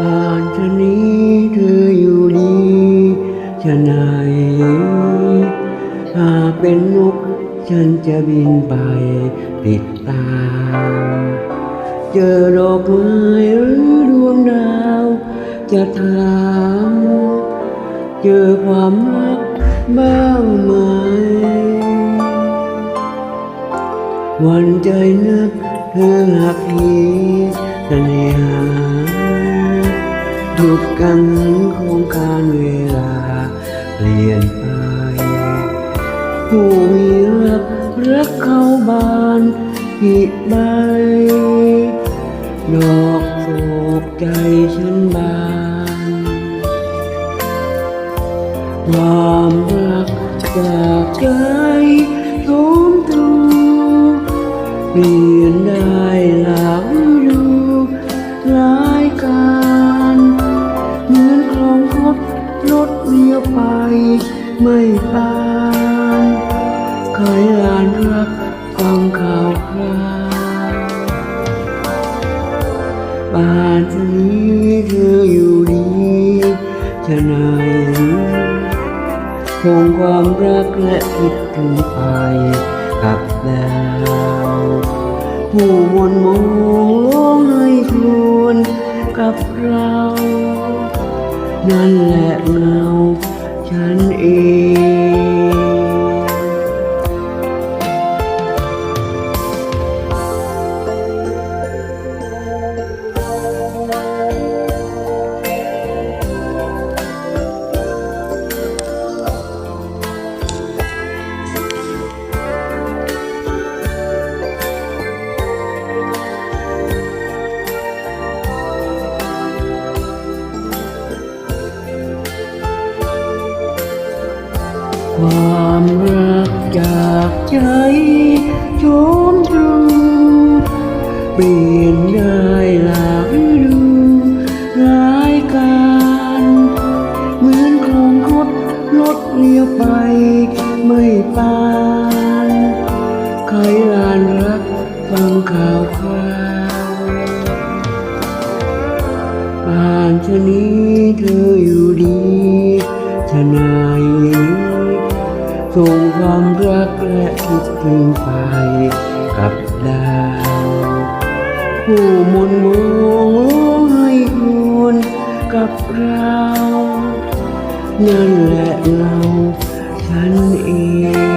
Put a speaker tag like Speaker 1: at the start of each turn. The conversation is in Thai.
Speaker 1: ป่านชะนี้เธออยู่ดีชะไหนหากเป็นนกฉันจะบินไปติดตาม เจอดอกไม้หรือดวงดาว จะถามเจอความรักบ้างไหมวันใจนักเธอหักเหเสน่หา หยุดกันของการเวลาเปลี่ยนไป ผู้มีรักรักเข้าบานผิดใบดอกโศกใจฉันบาน ความรักจากใจโสมตรูเปลี่ยนได้ลา ไปไม่ปานเคยลานรักฟังข่าวคราวป่านนี้เธออยู่ดีจะไหนส่งความรักและคิดถึงไปกับดาวผู้มนมองร้องให้ครวนกับเรา นั่นแหละเงา ฉัน ความรักจากใจโชมตรูเปลี่ยนได้หลากฤดูหลายการเหมือนคลองคดรถเลี้ยวไปไม่ปานใครลานรักฟังข่าวคราวป่านชะนี้เธออยู่ดี ส่งความรักและคิดถึงไปกับดาวผู้มนมองร้องให้ครวนกับเรานั่นแหละเราฉันเอง